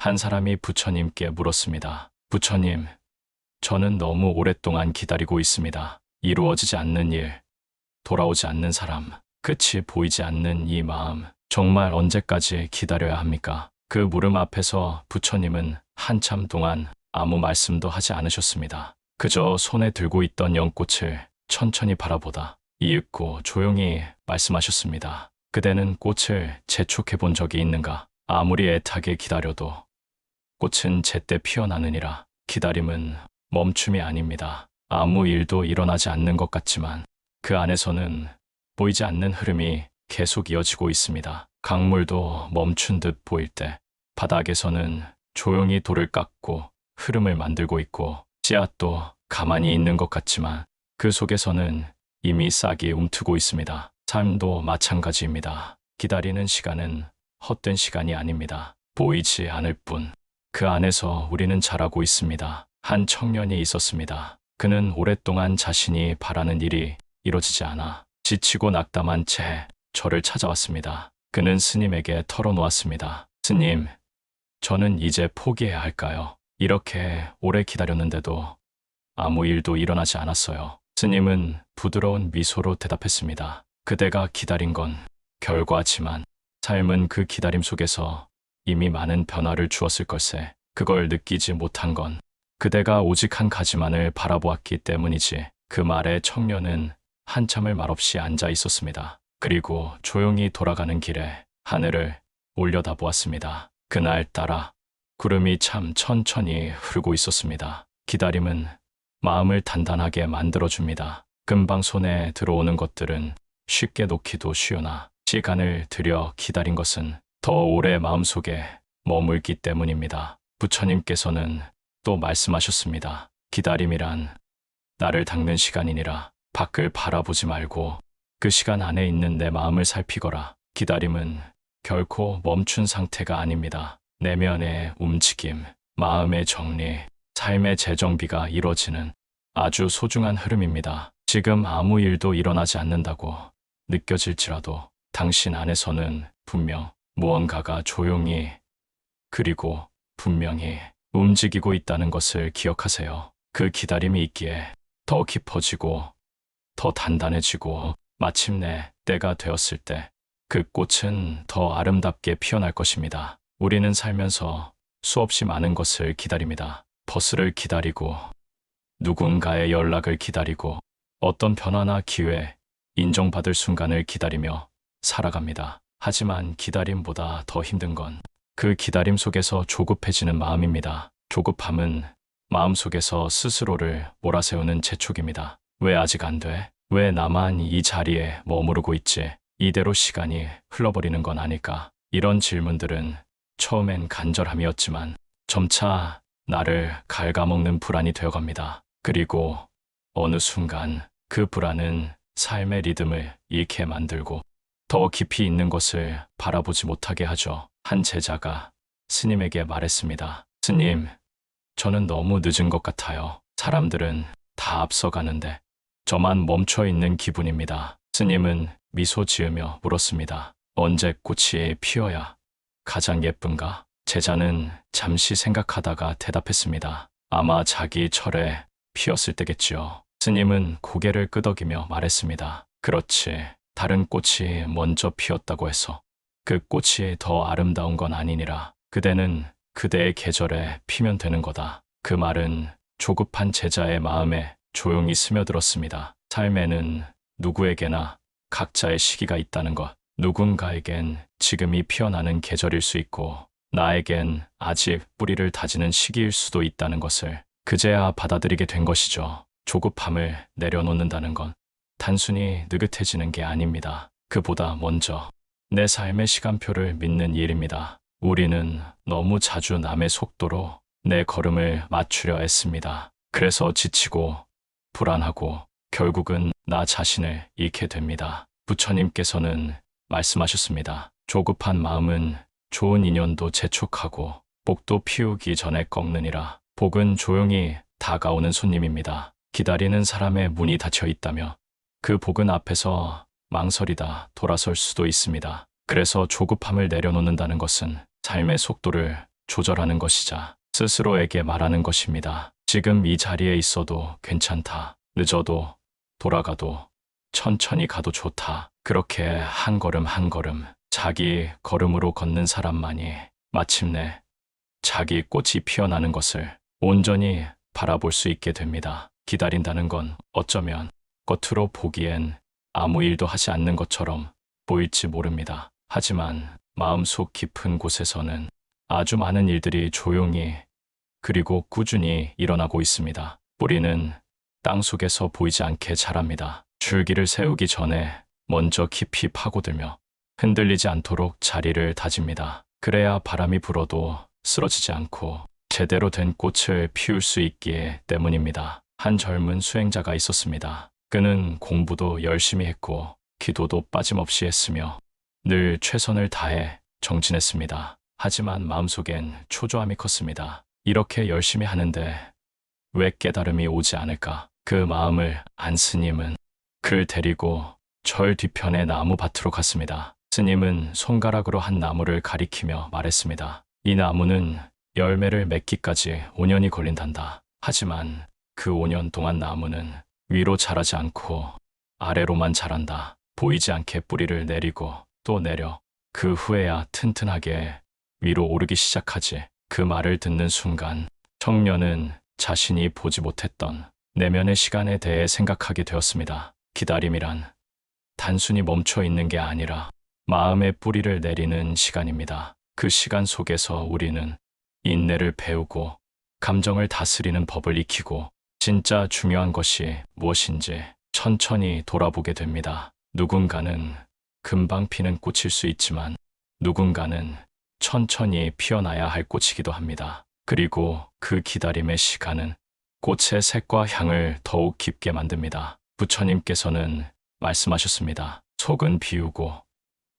한 사람이 부처님께 물었습니다. 부처님, 저는 너무 오랫동안 기다리고 있습니다. 이루어지지 않는 일, 돌아오지 않는 사람, 끝이 보이지 않는 이 마음, 정말 언제까지 기다려야 합니까? 그 물음 앞에서 부처님은 한참 동안 아무 말씀도 하지 않으셨습니다. 그저 손에 들고 있던 연꽃을 천천히 바라보다 이윽고 조용히 말씀하셨습니다. 그대는 꽃을 재촉해 본 적이 있는가? 아무리 애타게 기다려도 꽃은 제때 피어나느니라. 기다림은 멈춤이 아닙니다. 아무 일도 일어나지 않는 것 같지만 그 안에서는 보이지 않는 흐름이 계속 이어지고 있습니다. 강물도 멈춘 듯 보일 때 바닥에서는 조용히 돌을 깎고 흐름을 만들고 있고 씨앗도 가만히 있는 것 같지만 그 속에서는 이미 싹이 움트고 있습니다. 삶도 마찬가지입니다. 기다리는 시간은 헛된 시간이 아닙니다. 보이지 않을 뿐. 그 안에서 우리는 자라고 있습니다. 한 청년이 있었습니다. 그는 오랫동안 자신이 바라는 일이 이루어지지 않아 지치고 낙담한 채 저를 찾아왔습니다. 그는 스님에게 털어놓았습니다. 스님, 저는 이제 포기해야 할까요? 이렇게 오래 기다렸는데도 아무 일도 일어나지 않았어요. 스님은 부드러운 미소로 대답했습니다. 그대가 기다린 건 결과지만 삶은 그 기다림 속에서 이미 많은 변화를 주었을 걸세. 그걸 느끼지 못한 건 그대가 오직 한 가지만을 바라보았기 때문이지. 그 말에 청년은 한참을 말없이 앉아 있었습니다. 그리고 조용히 돌아가는 길에 하늘을 올려다보았습니다. 그날 따라 구름이 참 천천히 흐르고 있었습니다. 기다림은 마음을 단단하게 만들어줍니다. 금방 손에 들어오는 것들은 쉽게 놓기도 쉬우나 시간을 들여 기다린 것은 더 오래 마음속에 머물기 때문입니다. 부처님께서는 또 말씀하셨습니다. 기다림이란 나를 닦는 시간이니라 밖을 바라보지 말고 그 시간 안에 있는 내 마음을 살피거라. 기다림은 결코 멈춘 상태가 아닙니다. 내면의 움직임, 마음의 정리, 삶의 재정비가 이루어지는 아주 소중한 흐름입니다. 지금 아무 일도 일어나지 않는다고 느껴질지라도 당신 안에서는 분명 무언가가 조용히 그리고 분명히 움직이고 있다는 것을 기억하세요. 그 기다림이 있기에 더 깊어지고 더 단단해지고 마침내 때가 되었을 때 그 꽃은 더 아름답게 피어날 것입니다. 우리는 살면서 수없이 많은 것을 기다립니다. 버스를 기다리고 누군가의 연락을 기다리고 어떤 변화나 기회, 인정받을 순간을 기다리며 살아갑니다. 하지만 기다림보다 더 힘든 건 그 기다림 속에서 조급해지는 마음입니다. 조급함은 마음속에서 스스로를 몰아세우는 재촉입니다. 왜 아직 안 돼? 왜 나만 이 자리에 머무르고 있지? 이대로 시간이 흘러버리는 건 아닐까? 이런 질문들은 처음엔 간절함이었지만 점차 나를 갉아먹는 불안이 되어갑니다. 그리고 어느 순간 그 불안은 삶의 리듬을 잃게 만들고 더 깊이 있는 것을 바라보지 못하게 하죠. 한 제자가 스님에게 말했습니다. 스님, 저는 너무 늦은 것 같아요. 사람들은 다 앞서가는데 저만 멈춰 있는 기분입니다. 스님은 미소 지으며 물었습니다. 언제 꽃이 피어야 가장 예쁜가? 제자는 잠시 생각하다가 대답했습니다. 아마 자기 철에 피었을 때겠지요. 스님은 고개를 끄덕이며 말했습니다. 그렇지. 다른 꽃이 먼저 피었다고 해서 그 꽃이 더 아름다운 건 아니니라. 그대는 그대의 계절에 피면 되는 거다. 그 말은 조급한 제자의 마음에 조용히 스며들었습니다. 삶에는 누구에게나 각자의 시기가 있다는 것. 누군가에겐 지금이 피어나는 계절일 수 있고 나에겐 아직 뿌리를 다지는 시기일 수도 있다는 것을 그제야 받아들이게 된 것이죠. 조급함을 내려놓는다는 건 단순히 느긋해지는 게 아닙니다. 그보다 먼저 내 삶의 시간표를 믿는 일입니다. 우리는 너무 자주 남의 속도로 내 걸음을 맞추려 했습니다. 그래서 지치고 불안하고 결국은 나 자신을 잃게 됩니다. 부처님께서는 말씀하셨습니다. 조급한 마음은 좋은 인연도 재촉하고 복도 피우기 전에 꺾느니라. 복은 조용히 다가오는 손님입니다. 기다리는 사람의 문이 닫혀 있다며 그 복은 앞에서 망설이다 돌아설 수도 있습니다. 그래서 조급함을 내려놓는다는 것은 삶의 속도를 조절하는 것이자 스스로에게 말하는 것입니다. 지금 이 자리에 있어도 괜찮다. 늦어도 돌아가도 천천히 가도 좋다. 그렇게 한 걸음 한 걸음 자기 걸음으로 걷는 사람만이 마침내 자기 꽃이 피어나는 것을 온전히 바라볼 수 있게 됩니다. 기다린다는 건 어쩌면 겉으로 보기엔 아무 일도 하지 않는 것처럼 보일지 모릅니다. 하지만 마음속 깊은 곳에서는 아주 많은 일들이 조용히 그리고 꾸준히 일어나고 있습니다. 뿌리는 땅 속에서 보이지 않게 자랍니다. 줄기를 세우기 전에 먼저 깊이 파고들며 흔들리지 않도록 자리를 다집니다. 그래야 바람이 불어도 쓰러지지 않고 제대로 된 꽃을 피울 수 있기에 때문입니다. 한 젊은 수행자가 있었습니다. 그는 공부도 열심히 했고 기도도 빠짐없이 했으며 늘 최선을 다해 정진했습니다. 하지만 마음속엔 초조함이 컸습니다. 이렇게 열심히 하는데 왜 깨달음이 오지 않을까? 그 마음을 안 스님은 그를 데리고 절 뒤편의 나무 밭으로 갔습니다. 스님은 손가락으로 한 나무를 가리키며 말했습니다. 이 나무는 열매를 맺기까지 5년이 걸린단다. 하지만 그 5년 동안 나무는 위로 자라지 않고 아래로만 자란다. 보이지 않게 뿌리를 내리고 또 내려 그 후에야 튼튼하게 위로 오르기 시작하지. 그 말을 듣는 순간 청년은 자신이 보지 못했던 내면의 시간에 대해 생각하게 되었습니다. 기다림이란 단순히 멈춰 있는 게 아니라 마음의 뿌리를 내리는 시간입니다. 그 시간 속에서 우리는 인내를 배우고 감정을 다스리는 법을 익히고 진짜 중요한 것이 무엇인지 천천히 돌아보게 됩니다. 누군가는 금방 피는 꽃일 수 있지만 누군가는 천천히 피어나야 할 꽃이기도 합니다. 그리고 그 기다림의 시간은 꽃의 색과 향을 더욱 깊게 만듭니다. 부처님께서는 말씀하셨습니다. 속은 비우고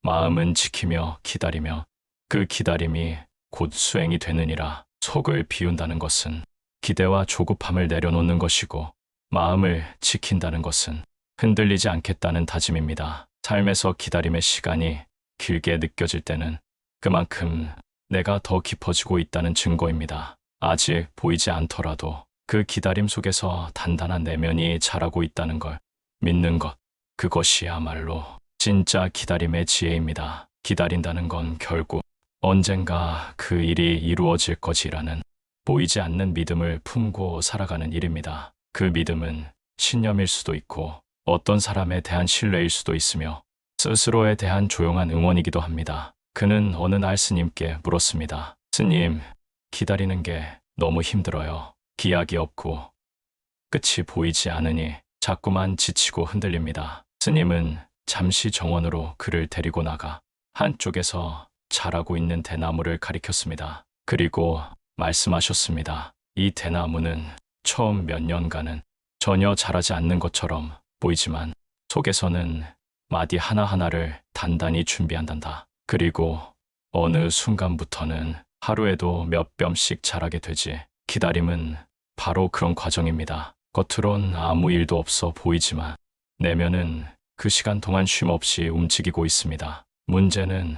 마음은 지키며 기다리며 그 기다림이 곧 수행이 되느니라. 속을 비운다는 것은 기대와 조급함을 내려놓는 것이고 마음을 지킨다는 것은 흔들리지 않겠다는 다짐입니다. 삶에서 기다림의 시간이 길게 느껴질 때는 그만큼 내가 더 깊어지고 있다는 증거입니다. 아직 보이지 않더라도 그 기다림 속에서 단단한 내면이 자라고 있다는 걸 믿는 것, 그것이야말로 진짜 기다림의 지혜입니다. 기다린다는 건 결국 언젠가 그 일이 이루어질 것이라는 보이지 않는 믿음을 품고 살아가는 일입니다. 그 믿음은 신념일 수도 있고 어떤 사람에 대한 신뢰일 수도 있으며 스스로에 대한 조용한 응원이기도 합니다. 그는 어느 날 스님께 물었습니다. 스님, 기다리는 게 너무 힘들어요. 기약이 없고 끝이 보이지 않으니 자꾸만 지치고 흔들립니다. 스님은 잠시 정원으로 그를 데리고 나가 한쪽에서 자라고 있는 대나무를 가리켰습니다. 그리고 말씀하셨습니다. 이 대나무는 처음 몇 년간은 전혀 자라지 않는 것처럼 보이지만 속에서는 마디 하나하나를 단단히 준비한단다. 그리고 어느 순간부터는 하루에도 몇 뼘씩 자라게 되지. 기다림은 바로 그런 과정입니다. 겉으론 아무 일도 없어 보이지만 내면은 그 시간 동안 쉼 없이 움직이고 있습니다. 문제는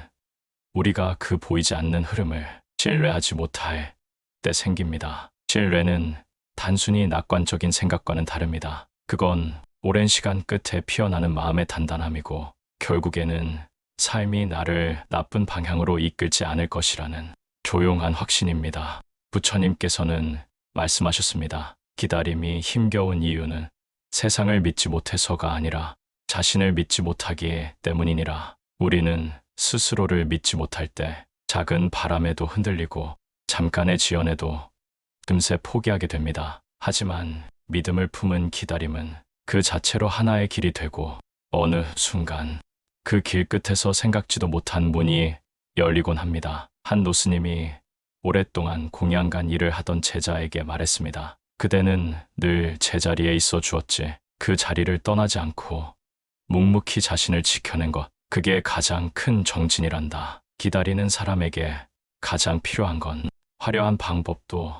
우리가 그 보이지 않는 흐름을 신뢰하지 못할 때 생깁니다. 신뢰는 단순히 낙관적인 생각과는 다릅니다. 그건 오랜 시간 끝에 피어나는 마음의 단단함이고 결국에는 삶이 나를 나쁜 방향으로 이끌지 않을 것이라는 조용한 확신입니다. 부처님께서는 말씀하셨습니다. 기다림이 힘겨운 이유는 세상을 믿지 못해서가 아니라 자신을 믿지 못하기 때문이니라. 우리는 스스로를 믿지 못할 때 작은 바람에도 흔들리고 잠깐의 지연에도 금세 포기하게 됩니다. 하지만 믿음을 품은 기다림은 그 자체로 하나의 길이 되고 어느 순간 그 길 끝에서 생각지도 못한 문이 열리곤 합니다. 한 노스님이 오랫동안 공양간 일을 하던 제자에게 말했습니다. 그대는 늘 제자리에 있어 주었지. 그 자리를 떠나지 않고 묵묵히 자신을 지켜낸 것. 그게 가장 큰 정진이란다. 기다리는 사람에게 가장 필요한 건 화려한 방법도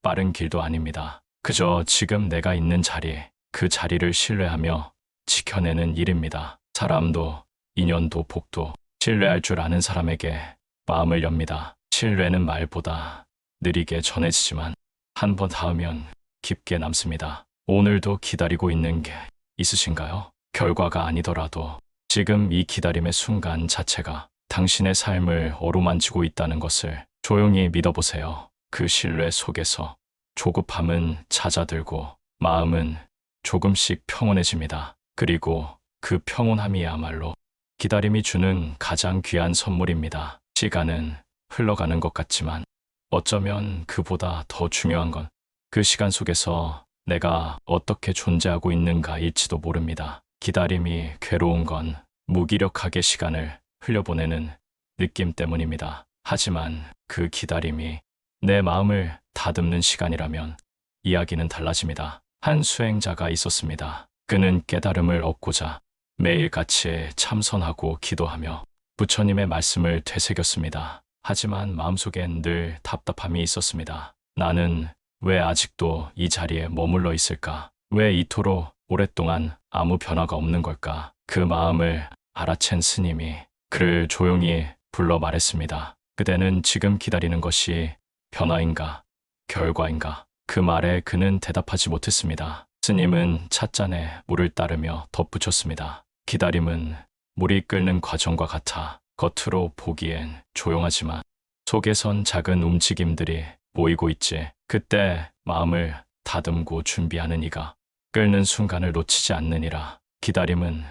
빠른 길도 아닙니다. 그저 지금 내가 있는 자리, 그 자리를 신뢰하며 지켜내는 일입니다. 사람도, 인연도, 복도 신뢰할 줄 아는 사람에게 마음을 엽니다. 신뢰는 말보다 느리게 전해지지만 한 번 닿으면 깊게 남습니다. 오늘도 기다리고 있는 게 있으신가요? 결과가 아니더라도 지금 이 기다림의 순간 자체가 당신의 삶을 어루만지고 있다는 것을 조용히 믿어보세요. 그 신뢰 속에서 조급함은 잦아들고 마음은 조금씩 평온해집니다. 그리고 그 평온함이야말로 기다림이 주는 가장 귀한 선물입니다. 시간은 흘러가는 것 같지만 어쩌면 그보다 더 중요한 건 그 시간 속에서 내가 어떻게 존재하고 있는가일지도 모릅니다. 기다림이 괴로운 건 무기력하게 시간을 흘려보내는 느낌 때문입니다. 하지만 그 기다림이 내 마음을 다듬는 시간이라면 이야기는 달라집니다. 한 수행자가 있었습니다. 그는 깨달음을 얻고자 매일같이 참선하고 기도하며 부처님의 말씀을 되새겼습니다. 하지만 마음속엔 늘 답답함이 있었습니다. 나는 왜 아직도 이 자리에 머물러 있을까? 왜 이토록 오랫동안 아무 변화가 없는 걸까? 그 마음을 알아챈 스님이 그를 조용히 불러 말했습니다. 그대는 지금 기다리는 것이 변화인가? 결과인가? 그 말에 그는 대답하지 못했습니다. 스님은 찻잔에 물을 따르며 덧붙였습니다. 기다림은 물이 끓는 과정과 같아 겉으로 보기엔 조용하지만 속에선 작은 움직임들이 모이고 있지. 그때 마음을 다듬고 준비하는 이가 끓는 순간을 놓치지 않느니라. 기다림은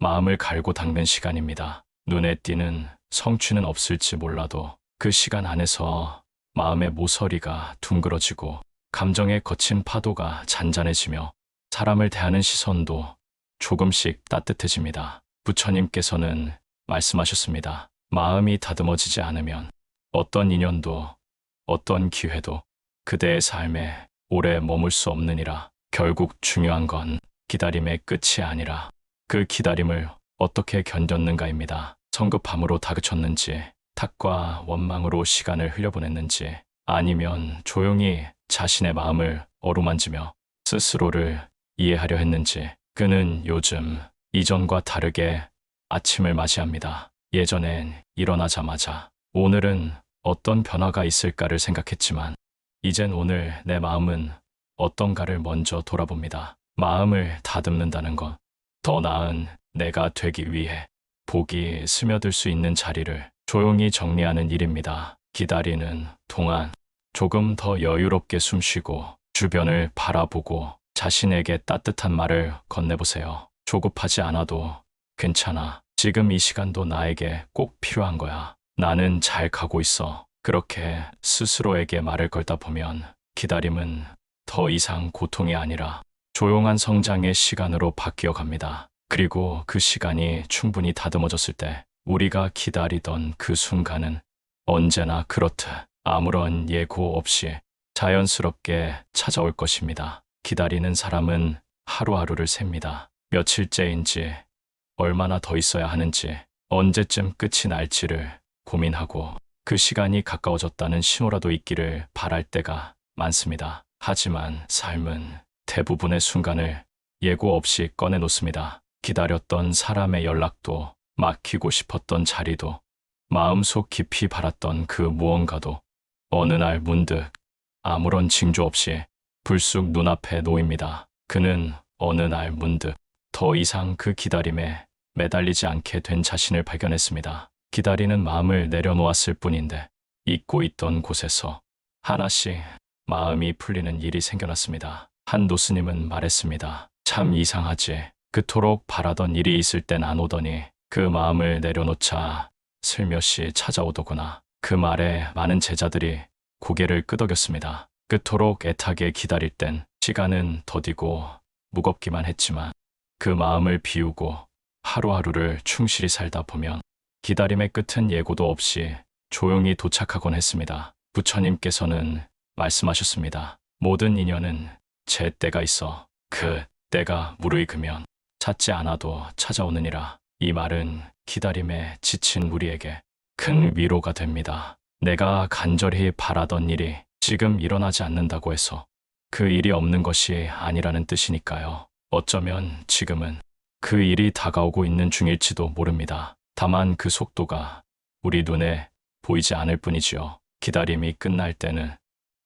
마음을 갈고 닦는 시간입니다. 눈에 띄는 성취는 없을지 몰라도 그 시간 안에서 마음의 모서리가 둥그러지고 감정의 거친 파도가 잔잔해지며 사람을 대하는 시선도 조금씩 따뜻해집니다. 부처님께서는 말씀하셨습니다. 마음이 다듬어지지 않으면 어떤 인연도 어떤 기회도 그대의 삶에 오래 머물 수 없느니라. 결국 중요한 건 기다림의 끝이 아니라 그 기다림을 어떻게 견뎠는가입니다. 성급함으로 다그쳤는지, 탁과 원망으로 시간을 흘려보냈는지, 아니면 조용히 자신의 마음을 어루만지며 스스로를 이해하려 했는지, 그는 요즘 이전과 다르게 아침을 맞이합니다. 예전엔 일어나자마자 오늘은 어떤 변화가 있을까를 생각했지만, 이젠 오늘 내 마음은 어떤가를 먼저 돌아봅니다. 마음을 다듬는다는 것, 더 나은 내가 되기 위해 복이 스며들 수 있는 자리를 조용히 정리하는 일입니다. 기다리는 동안 조금 더 여유롭게 숨쉬고 주변을 바라보고 자신에게 따뜻한 말을 건네보세요. 조급하지 않아도 괜찮아. 지금 이 시간도 나에게 꼭 필요한 거야. 나는 잘 가고 있어. 그렇게 스스로에게 말을 걸다 보면 기다림은 더 이상 고통이 아니라 조용한 성장의 시간으로 바뀌어 갑니다. 그리고 그 시간이 충분히 다듬어졌을 때 우리가 기다리던 그 순간은 언제나 그렇듯 아무런 예고 없이 자연스럽게 찾아올 것입니다. 기다리는 사람은 하루하루를 셉니다. 며칠째인지 얼마나 더 있어야 하는지 언제쯤 끝이 날지를 고민하고 그 시간이 가까워졌다는 신호라도 있기를 바랄 때가 많습니다. 하지만 삶은 대부분의 순간을 예고 없이 꺼내놓습니다. 기다렸던 사람의 연락도 막히고 싶었던 자리도 마음속 깊이 바랐던 그 무언가도 어느 날 문득 아무런 징조 없이 불쑥 눈앞에 놓입니다. 그는 어느 날 문득 더 이상 그 기다림에 매달리지 않게 된 자신을 발견했습니다. 기다리는 마음을 내려놓았을 뿐인데 잊고 있던 곳에서 하나씩 마음이 풀리는 일이 생겨났습니다. 한 노스님은 말했습니다. 참 이상하지. 그토록 바라던 일이 있을 땐 안 오더니 그 마음을 내려놓자 슬며시 찾아오더구나. 그 말에 많은 제자들이 고개를 끄덕였습니다. 그토록 애타게 기다릴 땐 시간은 더디고 무겁기만 했지만 그 마음을 비우고 하루하루를 충실히 살다 보면 기다림의 끝은 예고도 없이 조용히 도착하곤 했습니다. 부처님께서는 말씀하셨습니다. 모든 인연은 제 때가 있어 그 때가 무르익으면 찾지 않아도 찾아오느니라. 이 말은 기다림에 지친 우리에게 큰 위로가 됩니다. 내가 간절히 바라던 일이 지금 일어나지 않는다고 해서 그 일이 없는 것이 아니라는 뜻이니까요. 어쩌면 지금은 그 일이 다가오고 있는 중일지도 모릅니다. 다만 그 속도가 우리 눈에 보이지 않을 뿐이지요. 기다림이 끝날 때는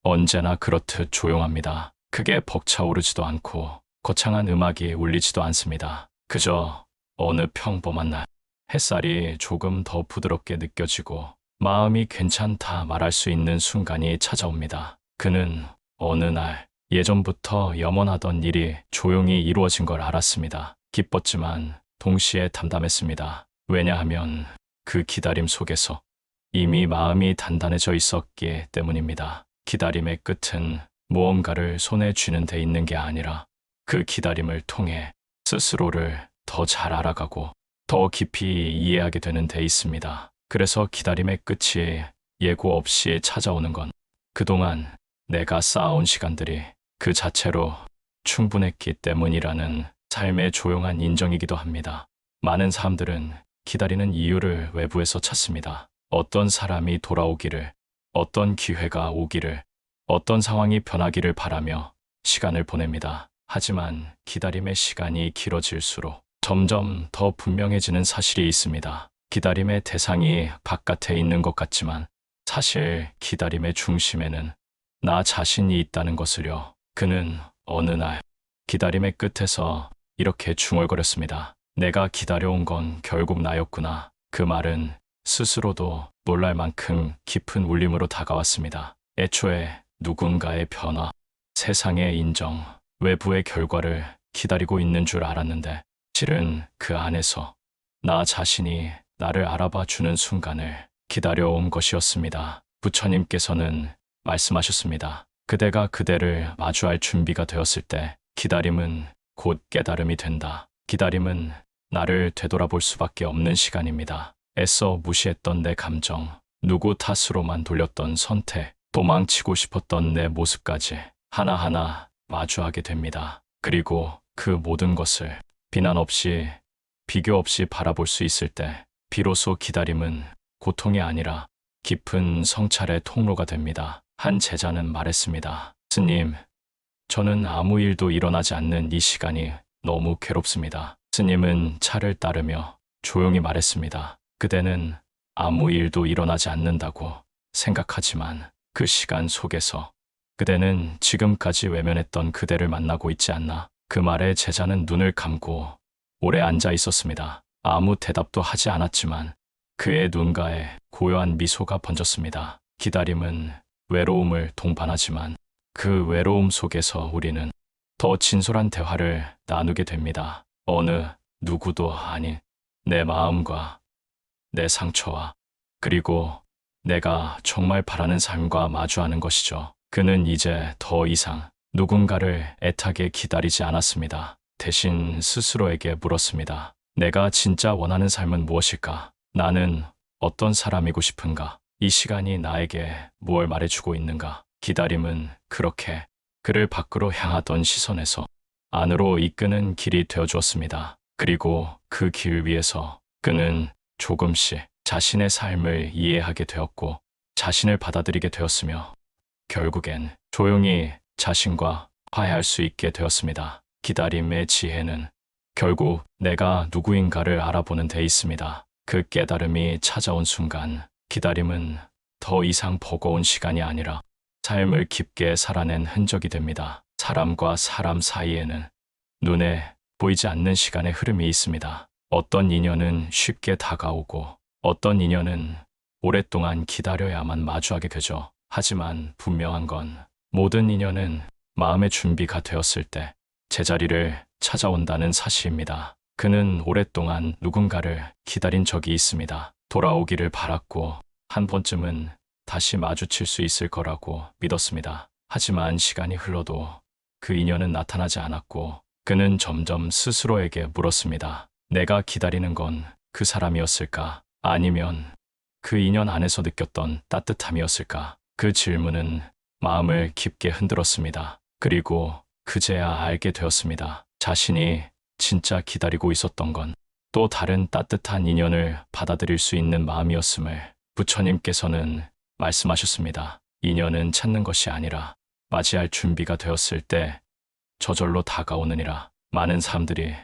언제나 그렇듯 조용합니다. 크게 벅차오르지도 않고 거창한 음악이 울리지도 않습니다. 그저 어느 평범한 날 햇살이 조금 더 부드럽게 느껴지고 마음이 괜찮다 말할 수 있는 순간이 찾아옵니다. 그는 어느 날 예전부터 염원하던 일이 조용히 이루어진 걸 알았습니다. 기뻤지만 동시에 담담했습니다. 왜냐하면 그 기다림 속에서 이미 마음이 단단해져 있었기 때문입니다. 기다림의 끝은 무언가를 손에 쥐는 데 있는 게 아니라 그 기다림을 통해 스스로를 더 잘 알아가고 더 깊이 이해하게 되는 데 있습니다. 그래서 기다림의 끝이 예고 없이 찾아오는 건 그동안 내가 쌓아온 시간들이 그 자체로 충분했기 때문이라는 삶의 조용한 인정이기도 합니다. 많은 사람들은 기다리는 이유를 외부에서 찾습니다. 어떤 사람이 돌아오기를, 어떤 기회가 오기를, 어떤 상황이 변하기를 바라며 시간을 보냅니다. 하지만 기다림의 시간이 길어질수록 점점 더 분명해지는 사실이 있습니다. 기다림의 대상이 바깥에 있는 것 같지만 사실 기다림의 중심에는 나 자신이 있다는 것을요. 그는 어느 날 기다림의 끝에서 이렇게 중얼거렸습니다. 내가 기다려온 건 결국 나였구나. 그 말은 스스로도 놀랄 만큼 깊은 울림으로 다가왔습니다. 애초에 누군가의 변화, 세상의 인정, 외부의 결과를 기다리고 있는 줄 알았는데 실은 그 안에서 나 자신이 나를 알아봐 주는 순간을 기다려온 것이었습니다. 부처님께서는 말씀하셨습니다. 그대가 그대를 마주할 준비가 되었을 때 기다림은 곧 깨달음이 된다. 기다림은 나를 되돌아볼 수밖에 없는 시간입니다. 애써 무시했던 내 감정, 누구 탓으로만 돌렸던 선택, 도망치고 싶었던 내 모습까지 하나하나 마주하게 됩니다. 그리고 그 모든 것을 비난 없이, 비교 없이 바라볼 수 있을 때, 비로소 기다림은 고통이 아니라 깊은 성찰의 통로가 됩니다. 한 제자는 말했습니다. 스님, 저는 아무 일도 일어나지 않는 이 시간이 너무 괴롭습니다. 스님은 차를 따르며 조용히 말했습니다. 그대는 아무 일도 일어나지 않는다고 생각하지만 그 시간 속에서 그대는 지금까지 외면했던 그대를 만나고 있지 않나? 그 말에 제자는 눈을 감고 오래 앉아 있었습니다. 아무 대답도 하지 않았지만 그의 눈가에 고요한 미소가 번졌습니다. 기다림은 외로움을 동반하지만 그 외로움 속에서 우리는 더 진솔한 대화를 나누게 됩니다. 어느 누구도 아닌 내 마음과 내 상처와 그리고 내가 정말 바라는 삶과 마주하는 것이죠. 그는 이제 더 이상 누군가를 애타게 기다리지 않았습니다. 대신 스스로에게 물었습니다. 내가 진짜 원하는 삶은 무엇일까? 나는 어떤 사람이고 싶은가? 이 시간이 나에게 무엇을 말해주고 있는가? 기다림은 그렇게 그를 밖으로 향하던 시선에서 안으로 이끄는 길이 되어주었습니다. 그리고 그 길 위에서 그는 조금씩 자신의 삶을 이해하게 되었고 자신을 받아들이게 되었으며 결국엔 조용히 자신과 화해할 수 있게 되었습니다. 기다림의 지혜는 결국 내가 누구인가를 알아보는 데 있습니다. 그 깨달음이 찾아온 순간 기다림은 더 이상 버거운 시간이 아니라 삶을 깊게 살아낸 흔적이 됩니다. 사람과 사람 사이에는 눈에 보이지 않는 시간의 흐름이 있습니다. 어떤 인연은 쉽게 다가오고 어떤 인연은 오랫동안 기다려야만 마주하게 되죠. 하지만 분명한 건 모든 인연은 마음의 준비가 되었을 때 제자리를 찾아온다는 사실입니다. 그는 오랫동안 누군가를 기다린 적이 있습니다. 돌아오기를 바랐고 한 번쯤은 다시 마주칠 수 있을 거라고 믿었습니다. 하지만 시간이 흘러도 그 인연은 나타나지 않았고 그는 점점 스스로에게 물었습니다. 내가 기다리는 건 그 사람이었을까? 아니면 그 인연 안에서 느꼈던 따뜻함이었을까? 그 질문은 마음을 깊게 흔들었습니다. 그리고 그제야 알게 되었습니다. 자신이 진짜 기다리고 있었던 건 또 다른 따뜻한 인연을 받아들일 수 있는 마음이었음을 부처님께서는 말씀하셨습니다. 인연은 찾는 것이 아니라 맞이할 준비가 되었을 때 저절로 다가오느니라. 많은 사람들이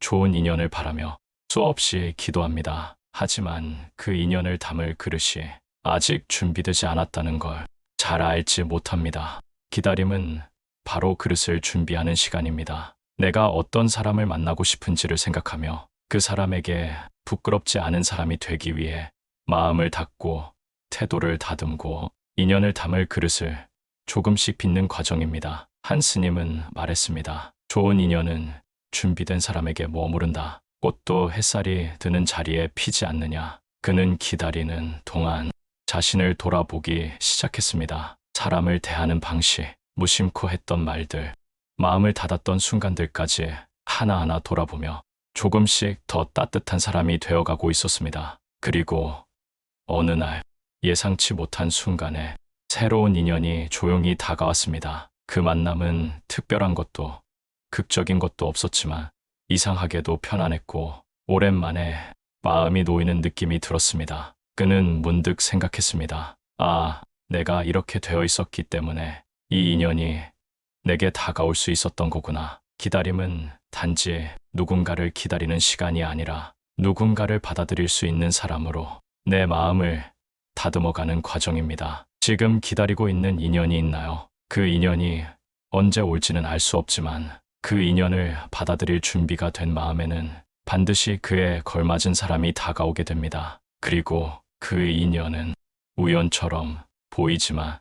좋은 인연을 바라며 수없이 기도합니다. 하지만 그 인연을 담을 그릇이 아직 준비되지 않았다는 걸 잘 알지 못합니다. 기다림은 바로 그릇을 준비하는 시간입니다. 내가 어떤 사람을 만나고 싶은지를 생각하며 그 사람에게 부끄럽지 않은 사람이 되기 위해 마음을 닫고 태도를 다듬고 인연을 담을 그릇을 조금씩 빚는 과정입니다. 한 스님은 말했습니다. 좋은 인연은 준비된 사람에게 머무른다. 꽃도 햇살이 드는 자리에 피지 않느냐. 그는 기다리는 동안 자신을 돌아보기 시작했습니다. 사람을 대하는 방식, 무심코 했던 말들, 마음을 닫았던 순간들까지 하나하나 돌아보며 조금씩 더 따뜻한 사람이 되어가고 있었습니다. 그리고 어느 날 예상치 못한 순간에 새로운 인연이 조용히 다가왔습니다. 그 만남은 특별한 것도 극적인 것도 없었지만 이상하게도 편안했고 오랜만에 마음이 놓이는 느낌이 들었습니다. 그는 문득 생각했습니다. 아, 내가 이렇게 되어 있었기 때문에 이 인연이 내게 다가올 수 있었던 거구나. 기다림은 단지 누군가를 기다리는 시간이 아니라 누군가를 받아들일 수 있는 사람으로 내 마음을 다듬어가는 과정입니다. 지금 기다리고 있는 인연이 있나요? 그 인연이 언제 올지는 알 수 없지만 그 인연을 받아들일 준비가 된 마음에는 반드시 그에 걸맞은 사람이 다가오게 됩니다. 그리고 그 인연은 우연처럼 보이지만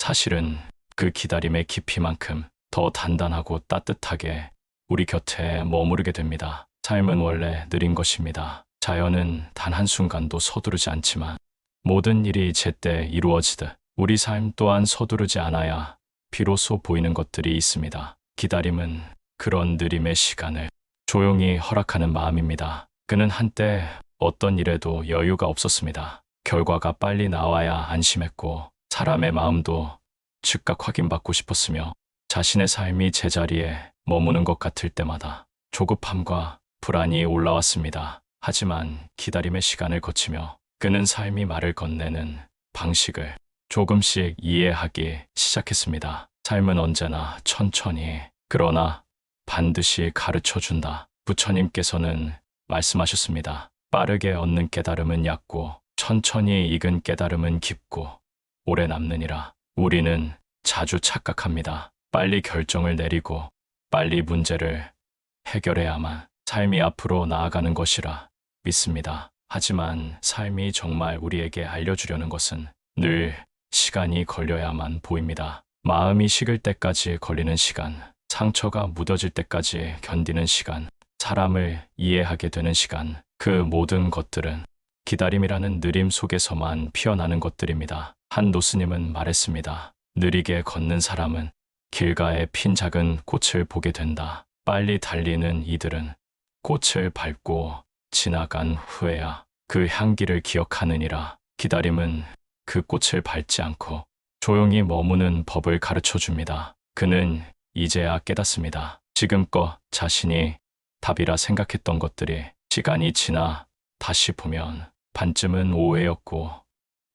사실은 그 기다림의 깊이만큼 더 단단하고 따뜻하게 우리 곁에 머무르게 됩니다. 삶은 원래 느린 것입니다. 자연은 단 한순간도 서두르지 않지만 모든 일이 제때 이루어지듯 우리 삶 또한 서두르지 않아야 비로소 보이는 것들이 있습니다. 기다림은 그런 느림의 시간을 조용히 허락하는 마음입니다. 그는 한때 어떤 일에도 여유가 없었습니다. 결과가 빨리 나와야 안심했고 사람의 마음도 즉각 확인받고 싶었으며 자신의 삶이 제자리에 머무는 것 같을 때마다 조급함과 불안이 올라왔습니다. 하지만 기다림의 시간을 거치며 그는 삶이 말을 건네는 방식을 조금씩 이해하기 시작했습니다. 삶은 언제나 천천히 그러나 반드시 가르쳐 준다. 부처님께서는 말씀하셨습니다. 빠르게 얻는 깨달음은 얕고 천천히 익은 깨달음은 깊고 오래 남느니라. 우리는 자주 착각합니다. 빨리 결정을 내리고 빨리 문제를 해결해야만 삶이 앞으로 나아가는 것이라 믿습니다. 하지만 삶이 정말 우리에게 알려주려는 것은 늘 시간이 걸려야만 보입니다. 마음이 식을 때까지 걸리는 시간, 상처가 묻어질 때까지 견디는 시간, 사람을 이해하게 되는 시간, 그 모든 것들은 기다림이라는 느림 속에서만 피어나는 것들입니다. 한 노스님은 말했습니다. 느리게 걷는 사람은 길가에 핀 작은 꽃을 보게 된다. 빨리 달리는 이들은 꽃을 밟고 지나간 후에야 그 향기를 기억하느니라. 기다림은 그 꽃을 밟지 않고 조용히 머무는 법을 가르쳐 줍니다. 그는 이제야 깨닫습니다. 지금껏 자신이 답이라 생각했던 것들이 시간이 지나 다시 보면 반쯤은 오해였고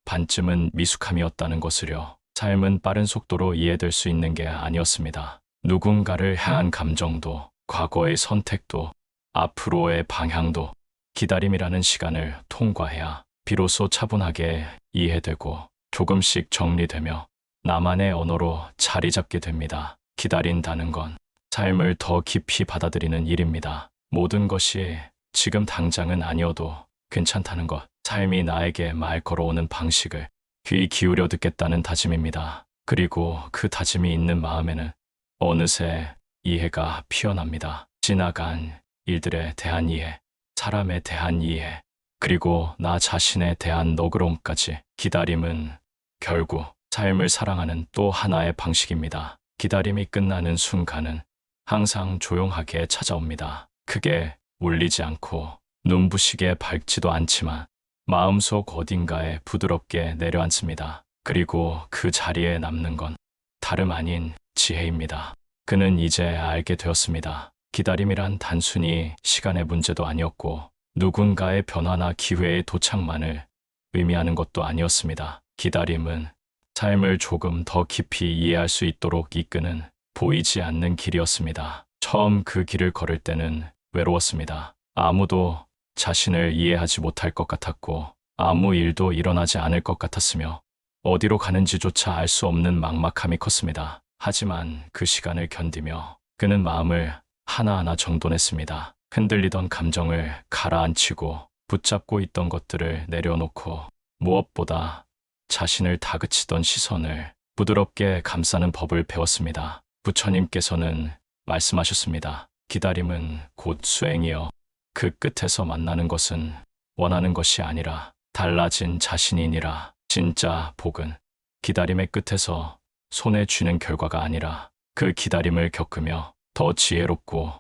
반쯤은 미숙함이었다는 것을요. 삶은 빠른 속도로 이해될 수 있는 게 아니었습니다. 누군가를 향한 감정도, 과거의 선택도, 앞으로의 방향도 기다림이라는 시간을 통과해야 비로소 차분하게 이해되고 조금씩 정리되며 나만의 언어로 자리 잡게 됩니다. 기다린다는 건 삶을 더 깊이 받아들이는 일입니다. 모든 것이 지금 당장은 아니어도 괜찮다는 것, 삶이 나에게 말 걸어오는 방식을 귀 기울여 듣겠다는 다짐입니다. 그리고 그 다짐이 있는 마음에는 어느새 이해가 피어납니다. 지나간 일들에 대한 이해, 사람에 대한 이해, 그리고 나 자신에 대한 너그러움까지 기다림은 결국 삶을 사랑하는 또 하나의 방식입니다. 기다림이 끝나는 순간은 항상 조용하게 찾아옵니다. 크게 울리지 않고 눈부시게 밝지도 않지만 마음속 어딘가에 부드럽게 내려앉습니다. 그리고 그 자리에 남는 건 다름 아닌 지혜입니다. 그는 이제 알게 되었습니다. 기다림이란 단순히 시간의 문제도 아니었고 누군가의 변화나 기회의 도착만을 의미하는 것도 아니었습니다. 기다림은 삶을 조금 더 깊이 이해할 수 있도록 이끄는 보이지 않는 길이었습니다. 처음 그 길을 걸을 때는 외로웠습니다. 아무도 자신을 이해하지 못할 것 같았고 아무 일도 일어나지 않을 것 같았으며 어디로 가는지조차 알 수 없는 막막함이 컸습니다. 하지만 그 시간을 견디며 그는 마음을 하나하나 정돈했습니다. 흔들리던 감정을 가라앉히고 붙잡고 있던 것들을 내려놓고 무엇보다 자신을 다그치던 시선을 부드럽게 감싸는 법을 배웠습니다. 부처님께서는 말씀하셨습니다. 기다림은 곧 수행이요. 그 끝에서 만나는 것은 원하는 것이 아니라 달라진 자신이니라. 진짜 복은 기다림의 끝에서 손에 쥐는 결과가 아니라 그 기다림을 겪으며 더 지혜롭고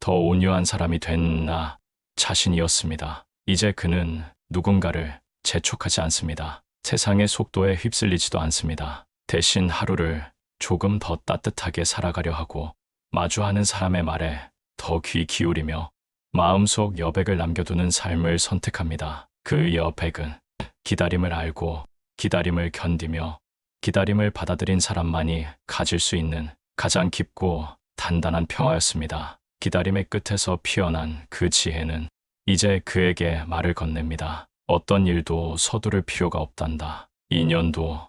더 온유한 사람이 된 나 자신이었습니다. 이제 그는 누군가를 재촉하지 않습니다. 세상의 속도에 휩쓸리지도 않습니다. 대신 하루를 조금 더 따뜻하게 살아가려 하고 마주하는 사람의 말에 더 귀 기울이며 마음속 여백을 남겨두는 삶을 선택합니다. 그 여백은 기다림을 알고 기다림을 견디며 기다림을 받아들인 사람만이 가질 수 있는 가장 깊고 단단한 평화였습니다. 기다림의 끝에서 피어난 그 지혜는 이제 그에게 말을 건넵니다. 어떤 일도 서두를 필요가 없단다. 인연도,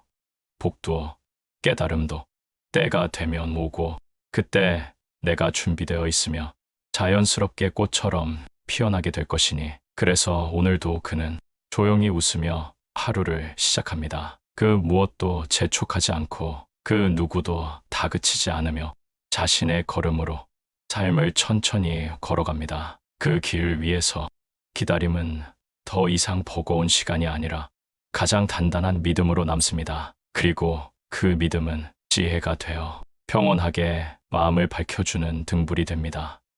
복도, 깨달음도 때가 되면 오고 그때 내가 준비되어 있으며 자연스럽게 꽃처럼 피어나게 될 것이니 그래서 오늘도 그는 조용히 웃으며 하루를 시작합니다. 그 무엇도 재촉하지 않고 그 누구도 다그치지 않으며 자신의 걸음으로 삶을 천천히 걸어갑니다. 그 길 위에서 기다림은 더 이상 버거운 시간이 아니라 가장 단단한 믿음으로 남습니다. 그리고 그 믿음은 지혜가 되어 평온하게 마음을 밝혀주는 등불이 됩니다.